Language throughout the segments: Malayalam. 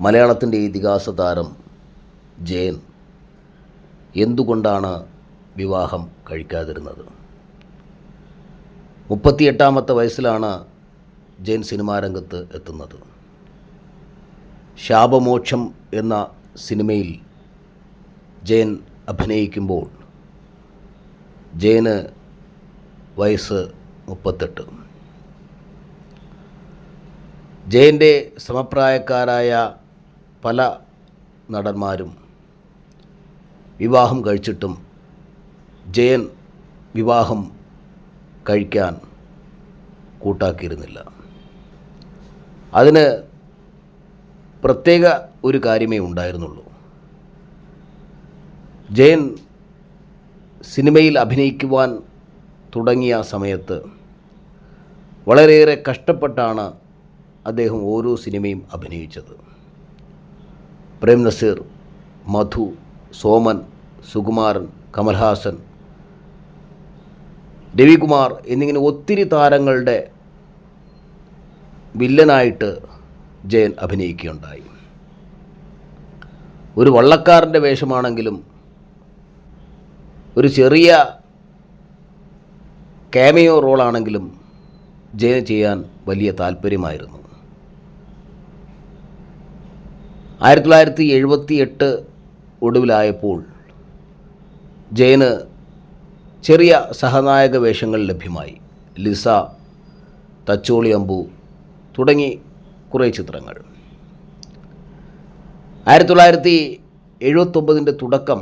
മലയാളത്തിന്റെ ഇതിഹാസ താരം ജയൻ എന്തുകൊണ്ടാണ് വിവാഹം കഴിക്കാതിരുന്നത്? മുപ്പത്തിയെട്ടാമത്തെ വയസ്സിലാണ് ജയൻ സിനിമാ രംഗത്ത് എത്തുന്നത്. ശാപമോക്ഷം എന്ന സിനിമയിൽ ജയൻ അഭിനയിക്കുമ്പോൾ ജയന് വയസ്സ് മുപ്പത്തെട്ട്. ജയന്റെ സമപ്രായക്കാരായ പല നടന്മാരും വിവാഹം കഴിച്ചിട്ടും ജയൻ വിവാഹം കഴിക്കാൻ കൂട്ടാക്കിയിരുന്നില്ല. അതിന് പ്രത്യേക ഒരു കാര്യമേ ഉണ്ടായിരുന്നുള്ളൂ. ജയൻ സിനിമയിൽ അഭിനയിക്കുവാൻ തുടങ്ങിയ സമയത്ത് വളരെയേറെ കഷ്ടപ്പെട്ടാണ് അദ്ദേഹം ഓരോ സിനിമയും അഭിനയിച്ചത്. പ്രേം നസീർ മധു സോമൻ സുകുമാരൻ കമൽഹാസൻ രവികുമാർ എന്നിങ്ങനെ ഒത്തിരി താരങ്ങളുടെ വില്ലനായിട്ട് ജയൻ അഭിനയിക്കുകയുണ്ടായി. ഒരു വള്ളക്കാരന്റെ വേഷമാണെങ്കിലും ഒരു ചെറിയ ക്യാമിയോ റോളാണെങ്കിലും ജയൻ ചെയ്യാൻ വലിയ താല്പര്യമായിരുന്നു. ആയിരത്തി തൊള്ളായിരത്തി എഴുപത്തി എട്ട് ഒടുവിലായപ്പോൾ ജയന് ചെറിയ സഹനായക വേഷങ്ങൾ ലഭ്യമായി. ലിസ തച്ചോളി അമ്പു തുടങ്ങി കുറേ ചിത്രങ്ങൾ. ആയിരത്തി തൊള്ളായിരത്തി എഴുപത്തൊമ്പതിന്റെ തുടക്കം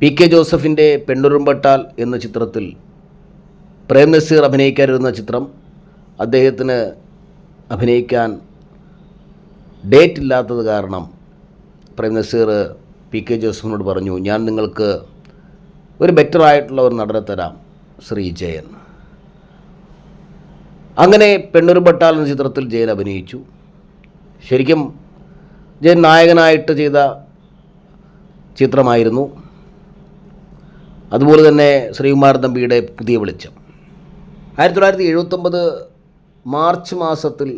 പി കെ ജോസഫിന്റെ പെണ്ണുറുമ്പട്ടാൽ എന്ന ചിത്രത്തിൽ പ്രേം നസീർ അഭിനയിക്കാനിരുന്ന ചിത്രം അദ്ദേഹത്തിന് അഭിനയിക്കാൻ ഡേറ്റ് ഇല്ലാത്തത് കാരണം പ്രേം നസീർ പി കെ ജോസഫിനോട് പറഞ്ഞു ഞാൻ നിങ്ങൾക്ക് ഒരു ബെറ്റർ ആയിട്ടുള്ള ഒരു നടനെ തരാം ശ്രീ ജയൻ. അങ്ങനെ പെണ്ണൂർ എന്ന ചിത്രത്തിൽ ജയൻ അഭിനയിച്ചു. ശരിക്കും ജയൻ നായകനായിട്ട് ചെയ്ത ചിത്രമായിരുന്നു. അതുപോലെ തന്നെ ശ്രീകുമാരൻ തമ്പിയുടെ പുതിയ വെളിച്ചം. ആയിരത്തി തൊള്ളായിരത്തി എഴുപത്തൊമ്പത് മാർച്ച് മാസത്തിൽ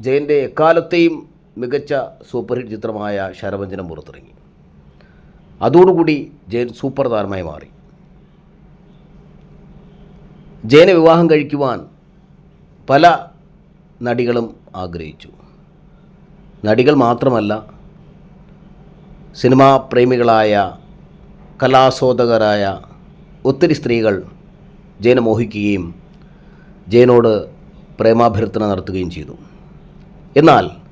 ജയന്റെ എക്കാലത്തെയും മികച്ച സൂപ്പർ ഹിറ്റ് ചിത്രമായ ശരവഞ്ചനം പുറത്തിറങ്ങി. അതോടുകൂടി ജയൻ സൂപ്പർ താരമായി മാറി. ജയനെ വിവാഹം കഴിക്കുവാൻ പല നടികളും ആഗ്രഹിച്ചു. നടികൾ മാത്രമല്ല സിനിമാ പ്രേമികളായ കലാസ്വാദകരായ ഒത്തിരി സ്ത്രീകൾ ജയനെ മോഹിക്കുകയും ജയനോട് പ്രേമാഭ്യർത്ഥന നടത്തുകയും ചെയ്തു. എന്നാൽ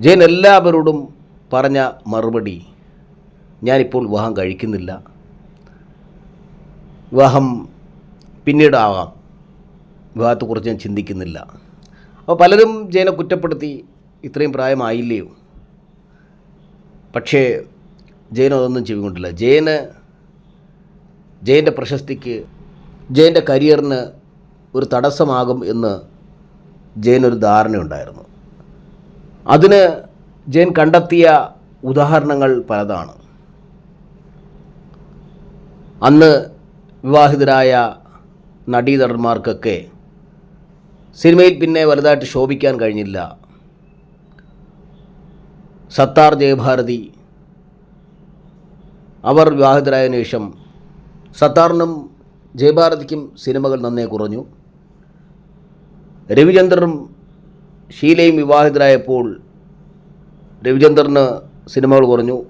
ജയൻ എല്ലാവരോടും പറഞ്ഞ മറുപടി ഞാനിപ്പോൾ വിവാഹം കഴിക്കുന്നില്ല. വിവാഹം പിന്നീട് ആവാം. വിവാഹത്തെക്കുറിച്ച് ഞാൻ ചിന്തിക്കുന്നില്ല. അപ്പോൾ പലരും ജയനെ കുറ്റപ്പെടുത്തി ഇത്രയും പ്രായമായില്ലയോ? പക്ഷേ ജയൻ അതൊന്നും ചെയ്തുകൊണ്ടില്ല ജയന് ജയന്റെ പ്രശസ്തിക്ക് ജയന്റെ കരിയറിന് ഒരു തടസ്സമാകും എന്ന് ജയനൊരു ധാരണയുണ്ടായിരുന്നു. അതിന് ജെയിൻ കണ്ടെത്തിയ ഉദാഹരണങ്ങൾ പലതാണ്. അന്ന് വിവാഹിതരായ നടീനടന്മാർക്കൊക്കെ സിനിമയിൽ പിന്നെ വലുതായിട്ട് ശോഭിക്കാൻ കഴിഞ്ഞില്ല. സത്താർ ജയഭാരതി അവർ വിവാഹിതരായതിനു ശേഷം സത്താറിനും ജയഭാരതിക്കും സിനിമകൾ നന്നേ കുറഞ്ഞു. രവിചന്ദ്രനും ഷീലയും വിവാഹിതരായപ്പോൾ രവിചന്ദ്രന് സിനിമകൾ കുറഞ്ഞു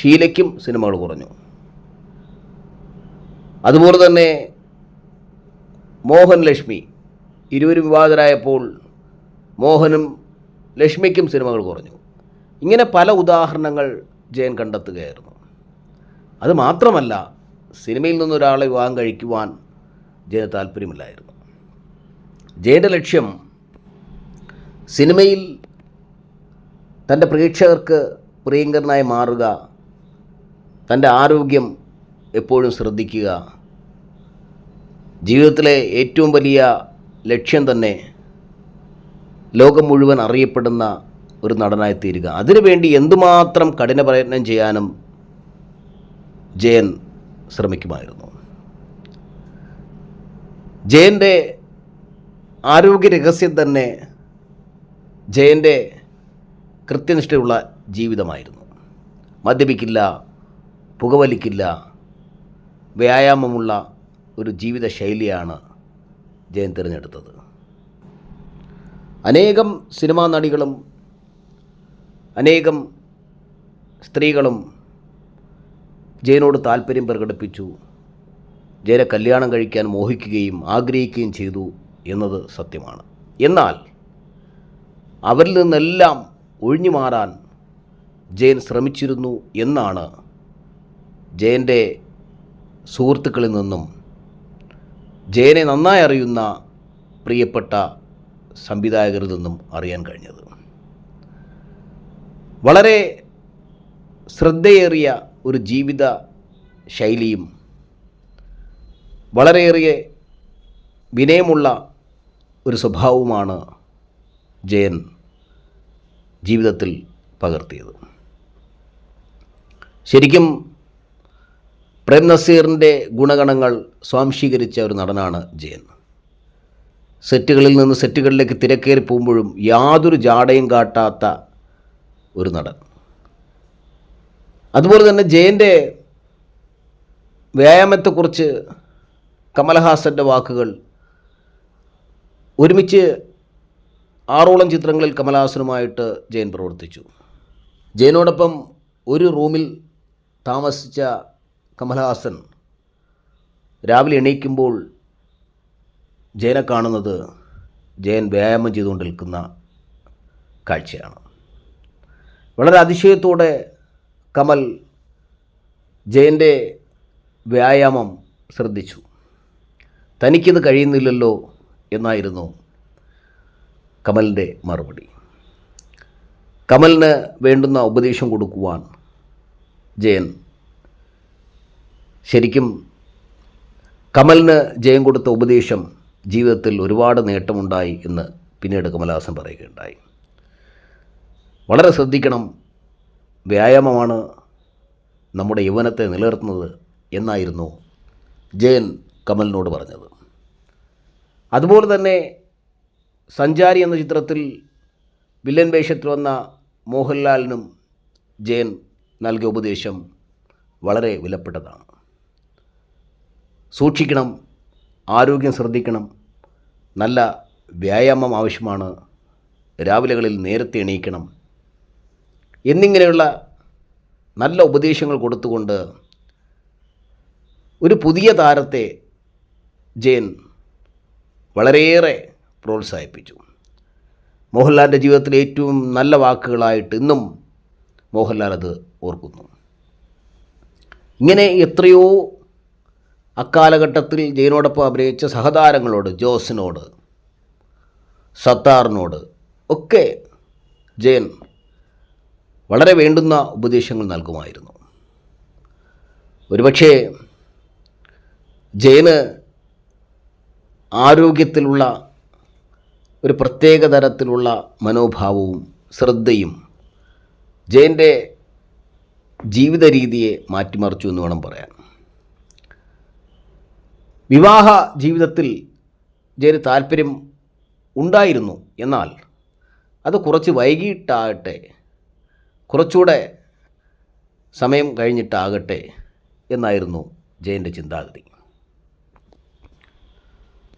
ഷീലയ്ക്കും സിനിമകൾ കുറഞ്ഞു. അതുപോലെ തന്നെ മോഹൻ ലക്ഷ്മി ഇരുവരും വിവാഹിതരായപ്പോൾ മോഹനും ലക്ഷ്മിക്കും സിനിമകൾ കുറഞ്ഞു. ഇങ്ങനെ പല ഉദാഹരണങ്ങൾ ജയൻ കണ്ടെത്തുകയായിരുന്നു. അത് മാത്രമല്ല സിനിമയിൽ നിന്നൊരാളെ വിവാഹം കഴിക്കുവാൻ ജയന് താല്പര്യമില്ലായിരുന്നു. ജയന്റെ ലക്ഷ്യം സിനിമയിൽ തന്റെ പ്രേക്ഷകർക്ക് പ്രിയങ്കരനായി മാറുക തന്റെ ആരോഗ്യം എപ്പോഴും ശ്രദ്ധിക്കുക ജീവിതത്തിലെ ഏറ്റവും വലിയ ലക്ഷ്യം തന്നെ ലോകം മുഴുവൻ അറിയപ്പെടുന്ന ഒരു നടനായി തീരുക. അതിനുവേണ്ടി എന്തുമാത്രം കഠിന പ്രയത്നം ചെയ്യാനും ജയൻ ശ്രമിക്കുമായിരുന്നു. ജയന്റെ ആരോഗ്യ രഹസ്യം തന്നെ ജയന്റെ കൃത്യനിഷ്ഠയുള്ള ജീവിതമായിരുന്നു. മദ്യപിക്കില്ല പുകവലിക്കില്ല വ്യായാമമുള്ള ഒരു ജീവിത ശൈലിയാണ് ജയൻ തിരഞ്ഞെടുത്തത്. അനേകം സിനിമാ നടികളും അനേകം സ്ത്രീകളും ജയനോട് താല്പര്യം പ്രകടിപ്പിച്ചു. ജയനെ കല്യാണം കഴിക്കാൻ മോഹിക്കുകയും ആഗ്രഹിക്കുകയും ചെയ്തു എന്നത് സത്യമാണ്. എന്നാൽ അവരിൽ നിന്നെല്ലാം ഒഴിഞ്ഞു മാറാൻ ജയൻ ശ്രമിച്ചിരുന്നു എന്നാണ് ജയന്റെ സുഹൃത്തുക്കളിൽ നിന്നും ജയനെ നന്നായി അറിയുന്ന പ്രിയപ്പെട്ട സംവിധായകരിൽ നിന്നും അറിയാൻ കഴിഞ്ഞത്. വളരെ ശ്രദ്ധയേറിയ ഒരു ജീവിത ശൈലിയും വളരെയേറെ വിനയമുള്ള ഒരു സ്വഭാവവുമാണ് ജയൻ. ജീവിതത്തിൽ പകർത്തിയത്. ശരിക്കും പ്രേം നസീറിന്റെ ഗുണഗണങ്ങൾ സ്വാംശീകരിച്ച ഒരു നടനാണ് ജയൻ. സെറ്റുകളിൽ നിന്ന് സെറ്റുകളിലേക്ക് തിരക്കേറി പോകുമ്പോഴും യാതൊരു ജാടയും കാട്ടാത്ത ഒരു നടൻ. അതുപോലെ തന്നെ ജയന്റെ വ്യായാമത്തെക്കുറിച്ച് കമലഹാസന്റെ വാക്കുകൾ ഒരുമിച്ച് ആറോളം ചിത്രങ്ങളിൽ കമലഹാസനുമായിട്ട് ജയൻ പ്രവർത്തിച്ചു. ജയനോടൊപ്പം ഒരു റൂമിൽ താമസിച്ച കമലഹാസൻ രാവിലെ എണീക്കുമ്പോൾ ജയനെ കാണുന്നത് ജയൻ വ്യായാമം ചെയ്തുകൊണ്ട് നിൽക്കുന്ന കാഴ്ചയാണ്. വളരെ അതിശയത്തോടെ കമൽ ജയന്റെ വ്യായാമം ശ്രദ്ധിച്ചു. തനിക്കിത് കഴിയുന്നില്ലല്ലോ എന്നായിരുന്നു കമലിന്റെ മറുപടി. കമലിന് വേണ്ടുന്ന ഉപദേശം കൊടുക്കുവാൻ ജയൻ ശരിക്കും കമലിന് ജയൻ കൊടുത്ത ഉപദേശം ജീവിതത്തിൽ ഒരുപാട് നേട്ടമുണ്ടായി എന്ന് പിന്നീട് കമലഹാസൻ പറയുകയുണ്ടായി. വളരെ ശ്രദ്ധിക്കണം വ്യായാമമാണ് നമ്മുടെ യൗവനത്തെ നിലനിർത്തുന്നത് എന്നായിരുന്നു ജയൻ കമലിനോട് പറഞ്ഞത്. അതുപോലെ തന്നെ സഞ്ചാരി എന്ന ചിത്രത്തിൽ വില്ലൻ വേഷത്തിൽ വന്ന മോഹൻലാലിനും ജയൻ നൽകിയ ഉപദേശം വളരെ വിലപ്പെട്ടതാണ്. സൂക്ഷിക്കണം ആരോഗ്യം ശ്രദ്ധിക്കണം നല്ല വ്യായാമം ആവശ്യമാണ് രാവിലെകളിൽ നേരത്തെ എണീക്കണം എന്നിങ്ങനെയുള്ള നല്ല ഉപദേശങ്ങൾ കൊടുത്തുകൊണ്ട് ഒരു പുതിയ താരത്തെ ജയൻ വളരെയേറെ പ്രോത്സാഹിപ്പിച്ചു. മോഹൻലാലിന്റെ ജീവിതത്തിലെ ഏറ്റവും നല്ല വാക്കുകളായിട്ട് ഇന്നും മോഹൻലാൽ അത് ഓർക്കുന്നു. ഇങ്ങനെ എത്രയോ അക്കാലഘട്ടത്തിൽ ജയനോടൊപ്പം അഭിനയിച്ച സഹതാരങ്ങളോട് ജോസിനോട് സത്താറിനോട് ഒക്കെ ജയൻ വളരെ വേണ്ടുന്ന ഉപദേശങ്ങൾ നൽകുമായിരുന്നു. ഒരുപക്ഷേ ജയന് ആരോഗ്യത്തിലുള്ള ഒരു പ്രത്യേക തരത്തിലുള്ള മനോഭാവവും ശ്രദ്ധയും ജയന്റെ ജീവിത രീതിയെ മാറ്റിമറിച്ചു എന്ന് വേണം പറയാൻ. വിവാഹ ജീവിതത്തിൽ ജയന് താല്പര്യം ഉണ്ടായിരുന്നു. എന്നാൽ അത് കുറച്ച് വൈകിട്ടാകട്ടെ കുറച്ചുകൂടെ സമയം കഴിഞ്ഞിട്ടാകട്ടെ എന്നായിരുന്നു ജയന്റെ ചിന്താഗതി.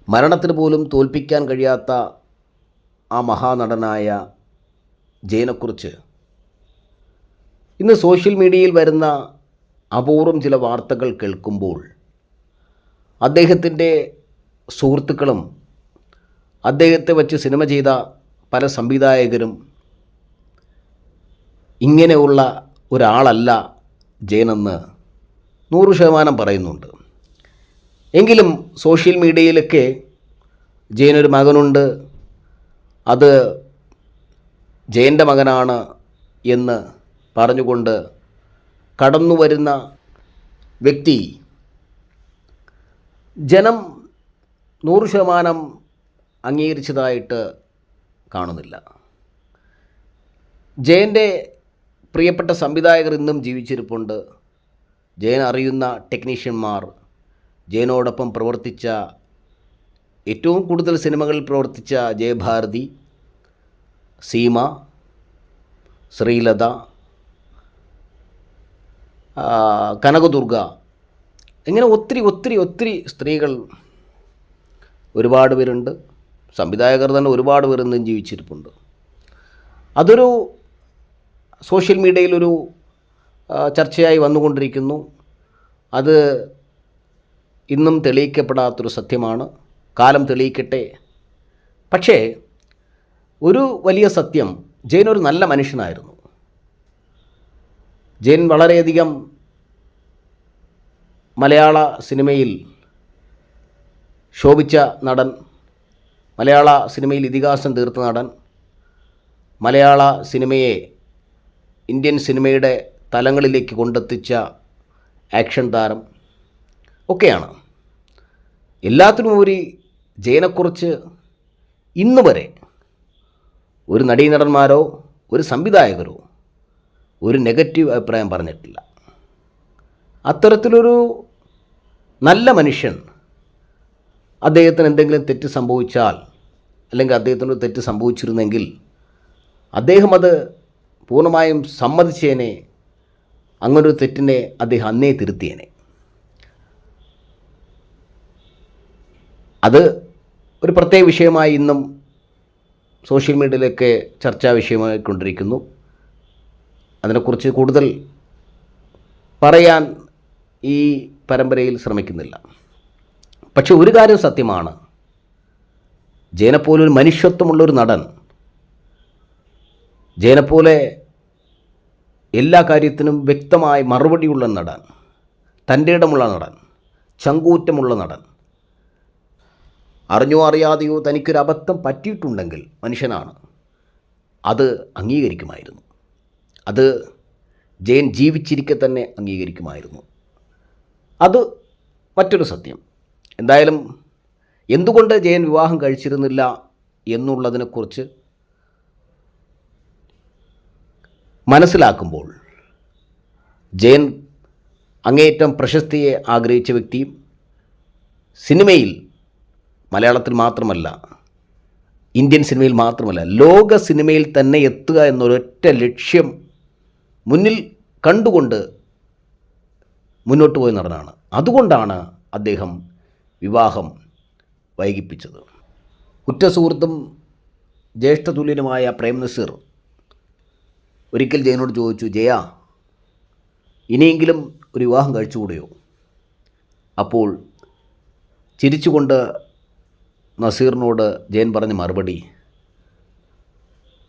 മരണത്തിന് പോലും തോൽപ്പിക്കാൻ കഴിയാത്ത ആ മഹാനടനായ ജയനെക്കുറിച്ച്. ഇന്ന് സോഷ്യൽ മീഡിയയിൽ വരുന്ന അപൂർവം ചില വാർത്തകൾ കേൾക്കുമ്പോൾ അദ്ദേഹത്തിന്റെ സുഹൃത്തുക്കളും അദ്ദേഹത്തെ വച്ച് സിനിമ ചെയ്ത പല സംവിധായകരും ഇങ്ങനെയുള്ള ഒരാളല്ല ജയനെന്ന് നൂറ് ശതമാനം പറയുന്നുണ്ട്. എങ്കിലും സോഷ്യൽ മീഡിയയിലൊക്കെ ജയനൊരു മകനുണ്ട് അത് ജയന്റെ മകനാണ് എന്ന് പറഞ്ഞുകൊണ്ട് കടന്നു വരുന്ന വ്യക്തി ജനം നൂറ് ശതമാനം അംഗീകരിച്ചതായിട്ട് കാണുന്നില്ല. ജയന്റെ പ്രിയപ്പെട്ട സംവിധായകർ ഇന്നും ജീവിച്ചിരിപ്പുണ്ട്. ജയൻ അറിയുന്ന ടെക്നീഷ്യന്മാർ ജയനോടൊപ്പം പ്രവർത്തിച്ച ഏറ്റവും കൂടുതൽ സിനിമകളിൽ പ്രവർത്തിച്ച ജയഭാരതി സീമ ശ്രീലത കനകദുർഗ ഇങ്ങനെ ഒത്തിരി ഒത്തിരി ഒത്തിരി സ്ത്രീകൾ ഒരുപാട് പേരുണ്ട്. സംവിധായകർ തന്നെ ഒരുപാട് പേർ ഇന്നും ജീവിച്ചിരിപ്പുണ്ട്. അതൊരു സോഷ്യൽ മീഡിയയിലൊരു ചർച്ചയായി വന്നുകൊണ്ടിരിക്കുന്നു. അത് ഇന്നും തെളിയിക്കപ്പെടാത്തൊരു സത്യമാണ്. കാലം തെളിയിക്കട്ടെ. പക്ഷേ ഒരു വലിയ സത്യം ജയൻ ഒരു നല്ല മനുഷ്യനായിരുന്നു. ജയൻ വളരെയധികം മലയാള സിനിമയിൽ ശോഭിച്ച നടൻ മലയാള സിനിമയിൽ ഇതിഹാസം തീർത്ത നടൻ മലയാള സിനിമയെ ഇന്ത്യൻ സിനിമയുടെ തലങ്ങളിലേക്ക് കൊണ്ടെത്തിച്ച ആക്ഷൻ താരം ഒക്കെയാണ്. എല്ലാത്തിനുമുപരി ജയനെക്കുറിച്ച് ഇന്ന് വരെ ഒരു നടീനടന്മാരോ ഒരു സംവിധായകരോ ഒരു നെഗറ്റീവ് അഭിപ്രായം പറഞ്ഞിട്ടില്ല. അത്തരത്തിലൊരു നല്ല മനുഷ്യൻ അദ്ദേഹത്തിന് എന്തെങ്കിലും തെറ്റ് സംഭവിച്ചാൽ അല്ലെങ്കിൽ അദ്ദേഹത്തിനൊരു തെറ്റ് സംഭവിച്ചിരുന്നെങ്കിൽ അദ്ദേഹം അത് പൂർണമായും സമ്മതിച്ചേനെ അങ്ങനൊരു തെറ്റിനെ അദ്ദേഹം അന്നേ തിരുത്തിയേനെ. അത് ഒരു പ്രത്യേക വിഷയമായി ഇന്നും സോഷ്യൽ മീഡിയയിലൊക്കെ ചർച്ചാ വിഷയമായിക്കൊണ്ടിരിക്കുന്നു അതിനെക്കുറിച്ച് കൂടുതൽ പറയാൻ ഈ പരമ്പരയിൽ ശ്രമിക്കുന്നില്ല. പക്ഷെ ഒരു കാര്യം സത്യമാണ്. ജയനെപ്പോലൊരു മനുഷ്യത്വമുള്ളൊരു നടൻ ജയനെപ്പോലെ എല്ലാ കാര്യത്തിനും വ്യക്തമായി മറുപടിയുള്ള നടൻ തന്റെ ഇടമുള്ള നടൻ ചങ്കൂറ്റമുള്ള നടൻ അറിഞ്ഞോ അറിയാതെയോ തനിക്കൊരു അബദ്ധം പറ്റിയിട്ടുണ്ടെങ്കിൽ മനുഷ്യനാണ്. അത് അംഗീകരിക്കുമായിരുന്നു. അത് ജയൻ ജീവിച്ചിരിക്കെ തന്നെ അംഗീകരിക്കുമായിരുന്നു. അത് മറ്റൊരു സത്യം. എന്തായാലും എന്തുകൊണ്ട് ജയൻ വിവാഹം കഴിച്ചിരുന്നില്ല എന്നുള്ളതിനെക്കുറിച്ച് മനസ്സിലാക്കുമ്പോൾ ജയൻ അങ്ങേയറ്റം പ്രശസ്തിയെ ആഗ്രഹിച്ച വ്യക്തിയും സിനിമയിൽ മലയാളത്തിൽ മാത്രമല്ല ഇന്ത്യൻ സിനിമയിൽ മാത്രമല്ല ലോക സിനിമയിൽ തന്നെ എത്തുക എന്നൊരൊറ്റ ലക്ഷ്യം മുന്നിൽ കണ്ടുകൊണ്ട് മുന്നോട്ട് പോയി നടനാണ് അതുകൊണ്ടാണ് അദ്ദേഹം വിവാഹം വൈകിപ്പിച്ചത്. ഉറ്റ സുഹൃത്തും ജ്യേഷ്ഠതുല്യനുമായ പ്രേം നസീർ ഒരിക്കൽ ജയനോട് ചോദിച്ചു ജയ ഇനിയെങ്കിലും ഒരു വിവാഹം കഴിച്ചുകൂടെയോ? അപ്പോൾ ചിരിച്ചുകൊണ്ട് നസീറിനോട് ജയൻ പറഞ്ഞ മറുപടി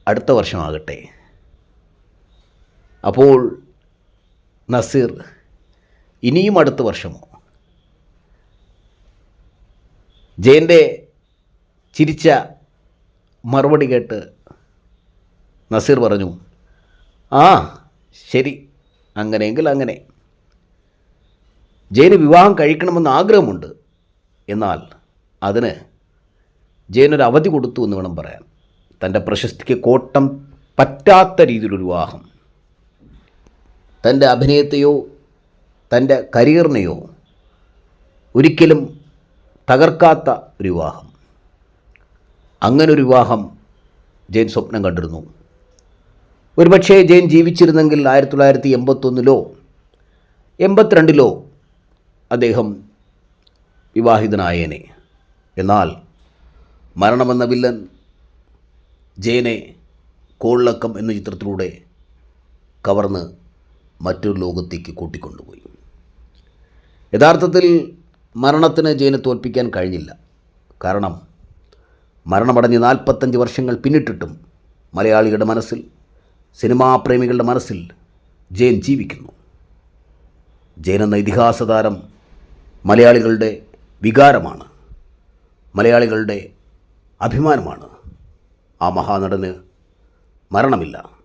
അടുത്ത വർഷമാകട്ടെ. അപ്പോൾ നസീർ ഇനിയും അടുത്ത വർഷമോ? ജയന്റെ ചിരിച്ച മറുപടി കേട്ട് നസീർ പറഞ്ഞു ആ ശരി അങ്ങനെയെങ്കിൽ അങ്ങനെ. ജയന് വിവാഹം കഴിക്കണമെന്ന് ആഗ്രഹമുണ്ട്. എന്നാൽ അതിന് ജയനൊരു അവധി കൊടുത്തു എന്ന് വേണം പറയാൻ. തന്റെ പ്രശസ്തിക്ക് കോട്ടം പറ്റാത്ത രീതിയിലൊരു വിവാഹം. തന്റെ അഭിനയത്തെയോ തന്റെ കരിയറിനെയോ ഒരിക്കലും തകർക്കാത്ത ഒരു വിവാഹം. അങ്ങനൊരു വിവാഹം ജയൻ സ്വപ്നം കണ്ടിരുന്നു. ഒരുപക്ഷേ ജയൻ ജീവിച്ചിരുന്നെങ്കിൽ ആയിരത്തി തൊള്ളായിരത്തി എൺപത്തൊന്നിലോ എൺപത്തിരണ്ടിലോ അദ്ദേഹം വിവാഹിതനായേനെ. എന്നാൽ മരണമെന്ന വില്ലൻ ജയനെ കോളിളക്കം എന്ന ചിത്രത്തിലൂടെ കവർന്ന് മറ്റൊരു ലോകത്തേക്ക് കൂട്ടിക്കൊണ്ടുപോയി. യഥാർത്ഥത്തിൽ മരണത്തിന് ജയനെ തോൽപ്പിക്കാൻ കഴിഞ്ഞില്ല. കാരണം മരണമടഞ്ഞ് നാൽപ്പത്തഞ്ച് വർഷങ്ങൾ പിന്നിട്ടിട്ടും മലയാളികളുടെ മനസ്സിൽ സിനിമാപ്രേമികളുടെ മനസ്സിൽ ജയൻ ജീവിക്കുന്നു. ജയൻ എന്ന ഇതിഹാസ താരം മലയാളികളുടെ വികാരമാണ്. മലയാളികളുടെ അഭിമാനമാണ്. ആ മഹാനടന് മരണമില്ല.